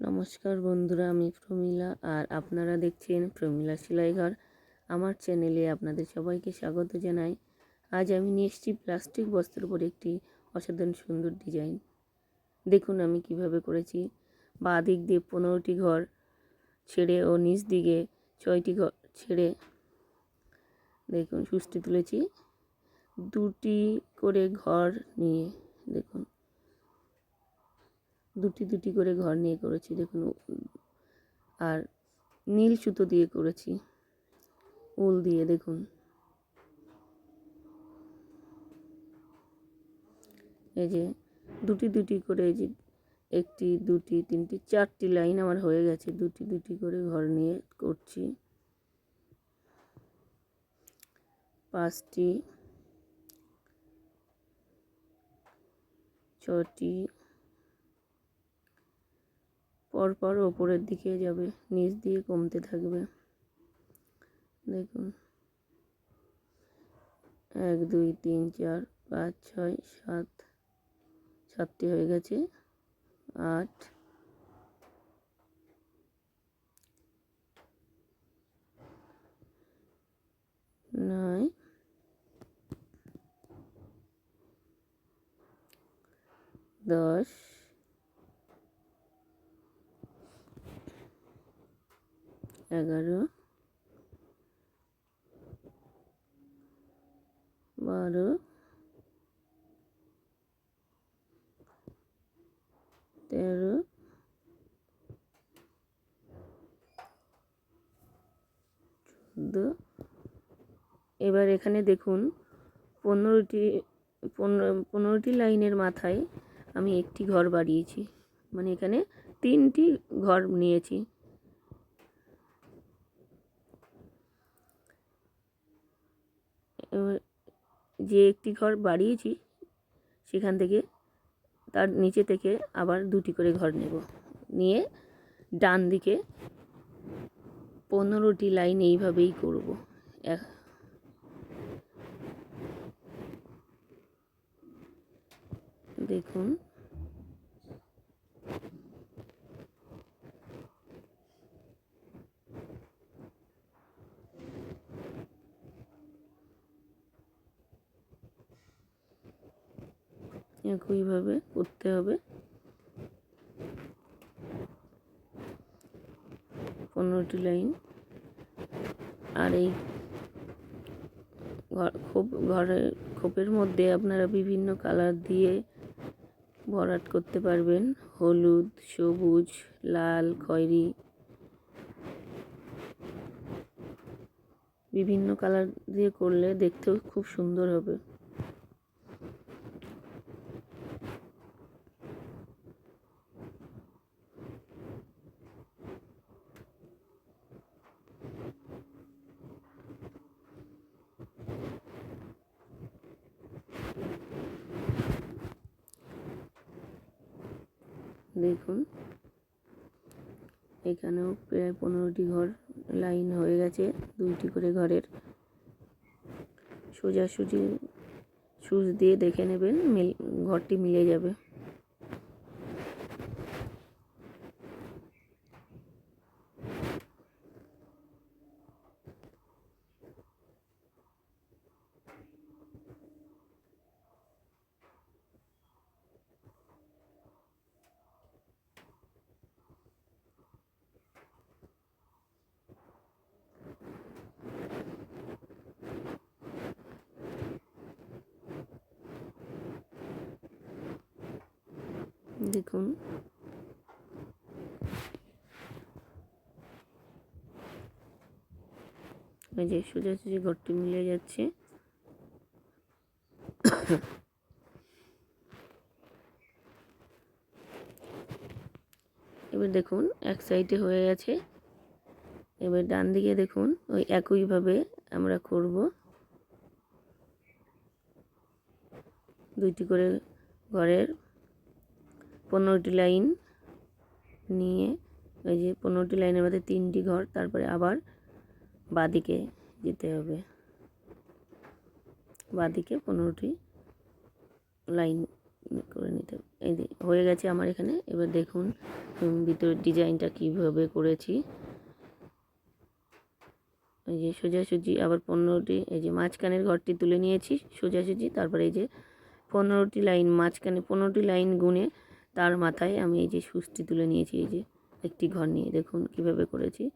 নমস্কার বন্ধুরা, আমি প্রমিলা আর আপনারা দেখছেন প্রমিলা সেলাইঘর আমার চ্যানেলে আপনাদের সবাইকে স্বাগত জানাই। আজ আমি নিয়ে প্লাস্টিক বস্তার উপর একটি অসাধারণ সুন্দর ডিজাইন। দেখুন আমি কীভাবে করেছি। বা দিক দিয়ে পনেরোটি ঘর ছেড়ে ও নিচ দিকে ছয়টি ঘর ছেড়ে দেখুন সুষ্টি তুলেছি। দুটি করে ঘর নিয়ে দেখুন। দুটি দুটি করে ঘর নিয়ে করেছি, দেখুন, আর নীল সুতো দিয়ে করেছি, উল দিয়ে, দেখুন। এই যে দুটি দুটি করে এই যে একটি, দুটি, তিনটি, চারটি লাইন আমার হয়ে গেছে, দুটি দুটি করে ঘর নিয়ে করছি। পাঁচটি ছটি পরপর ওপরের দিকে যাবে, নিচ দিয়ে কমতে থাকবে। দেখুন। এক, দুই, তিন, চার, পাঁচ, ছয়, সাত, সাতটি হয়ে গেছে। আট। নয়। দশ। এগারো, বারো, তেরো, চোদ্দ। এবার এখানে দেখুন, পনেরোটি, পনেরো, পনেরোটি লাইনের মাথায় আমি একটি ঘর বাড়িয়েছি। মানে এখানে তিনটি ঘর নিয়েছি। যে একটি ঘর বাড়িয়েছি, সেখান থেকে তার নিচে থেকে আবার দুটি করে ঘর নেব। নিয়ে ডান দিকে পনেরোটি লাইন এইভাবেই করব। এক দেখুন। একইভাবে করতে হবে। পনেরোটি লাইন। আর এই খোপ, ঘরের খোপের মধ্যে আপনারা বিভিন্ন কালার দিয়ে ভরাট করতে পারবেন। হলুদ, সবুজ, লাল, খয়েরি। বিভিন্ন কালার দিয়ে করলে দেখতেও খুব সুন্দর হবে। দেখুন, এখানেও প্রায় পনেরোটি ঘর লাইন হয়ে গেছে, দুইটি করে ঘরের। সোজাসুজি সুচ দিয়ে দেখে নেবেন, মিল, ঘরটি মিলে যাবে। দেখুন। এই যে সোজাসুজি ঘরটি মিলে যাচ্ছে। এবার দেখুন, এক সাইডে হয়ে গেছে। এবার ডান দিকে দেখুন, ওই একইভাবে আমরা করব। দুইটি করে ঘরের পনেরোটি লাইন নিয়ে, ওই যে পনেরোটি লাইনের মধ্যে তিনটি ঘর, তারপরে আবার বাদিকে যেতে হবে। বাদিকে পনেরোটি লাইন করে নিতে হবে। এই হয়ে গেছে আমার এখানে। এবার দেখুন ভিতরের ডিজাইনটা কীভাবে করেছি। এই যে সোজাসুজি, আবার পনেরোটি, এই যে মাঝখানের ঘরটি তুলে নিয়েছি সোজাসুজি, তারপরে এই যে পনেরোটি লাইন মাঝখানে, পনেরোটি লাইন গুনে তার মাথায় আমি এই যে সুচটি তুলে নিয়েছি, এই যে একটি ঘর নিয়ে। দেখুন কীভাবে করেছি।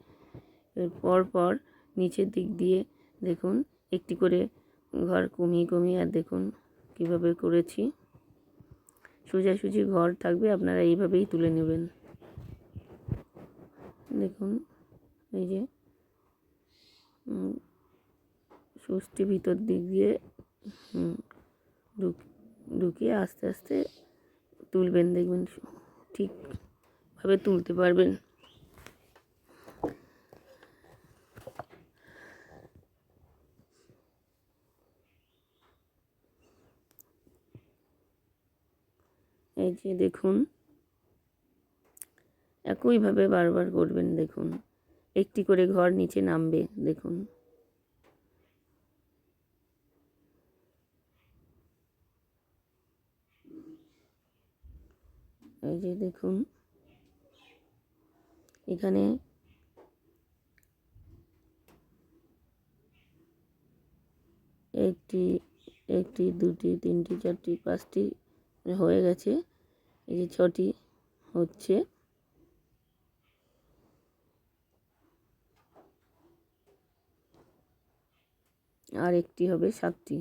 এর পর নিচের দিক দিয়ে দেখুন একটি করে ঘর কমিয়ে কমিয়ে, আর দেখুন কীভাবে করেছি। সোজাসুজি ঘর থাকবে, আপনারা এইভাবেই তুলে নেবেন। দেখুন এই যে সুচটি ভিতর দিক দিয়ে ঢুক- ঢুকিয়ে আস্তে আস্তে তুলবেন, দেখবেন ঠিকভাবে তুলতে পারবেন। এই যে দেখুন, একইভাবে বারবার করবেন, দেখুন। একটি করে ঘর নিচে নামবে, দেখুন। এই যে দেখুন, এখানে একটি একটি, দুটি, তিনটি, চারটি, পাঁচটি হয়ে গেছে। এই যে ছটি হচ্ছে। আর একটি হবে সাতটি।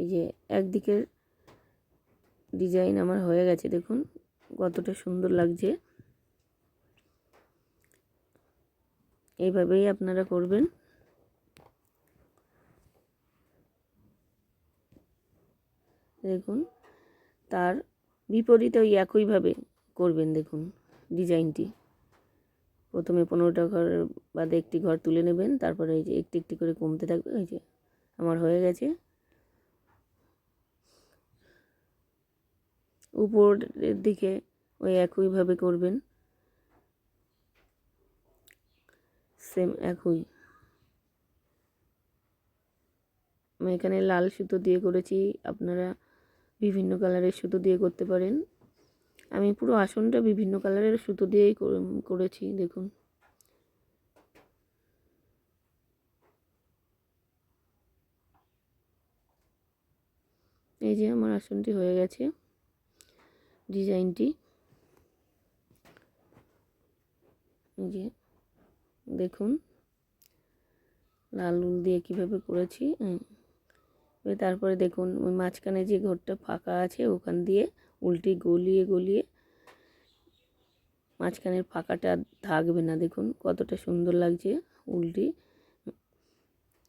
এই যে একদিকের ডিজাইন আমার হয়ে গেছে, দেখুন কতটা সুন্দর লাগছে। এইভাবেই আপনারা করবেন। দেখুন, তার বিপরীতে ওই একইভাবে করবেন, দেখুন ডিজাইনটি। প্রথমে পনেরোটা ঘর বাদে একটি ঘর তুলে নেবেন, তারপরে এই যে একটি একটি করে কমতে থাকবে, এই যে আমার হয়ে গেছে। উপরের দিকে ওই একইভাবে করবেন। সেম একই। আমি এখানে লাল সুতো দিয়ে করেছি, আপনারা বিভিন্ন কালারের সুতো দিয়ে করতে পারেন। আমি পুরো আসনটা বিভিন্ন কালারের সুতো দিয়েই করে- করেছি, দেখুন। এই যে আমার আসনটি হয়ে গেছে। ডিজাইনটি। যে, দেখুন, লাল উল দিয়ে কীভাবে করেছি হুম। তারপরে দেখুন, ওই মাঝখানে যে ঘরটা ফাঁকা আছে, ওখান দিয়ে উল্টি গলিয়ে গলিয়ে মাঝখানের ফাঁকাটা থাকবে না। দেখুন, কতটা সুন্দর লাগছে উল্টি।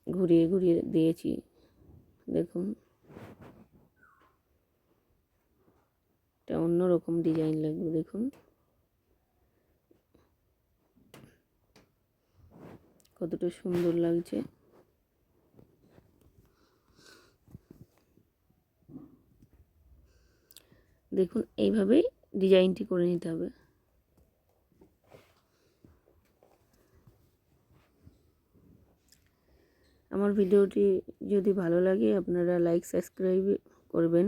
ঘুরিয়ে ঘুরিয়ে দিয়েছি, দেখুন। এটা অন্যরকম ডিজাইন লাগবে, দেখুন। কতটা সুন্দর লাগছে। দেখুন এইভাবেই ডিজাইনটি করে নিতে হবে। আমার ভিডিওটি যদি ভালো লাগে, আপনারা লাইক সাবস্ক্রাইব করবেন।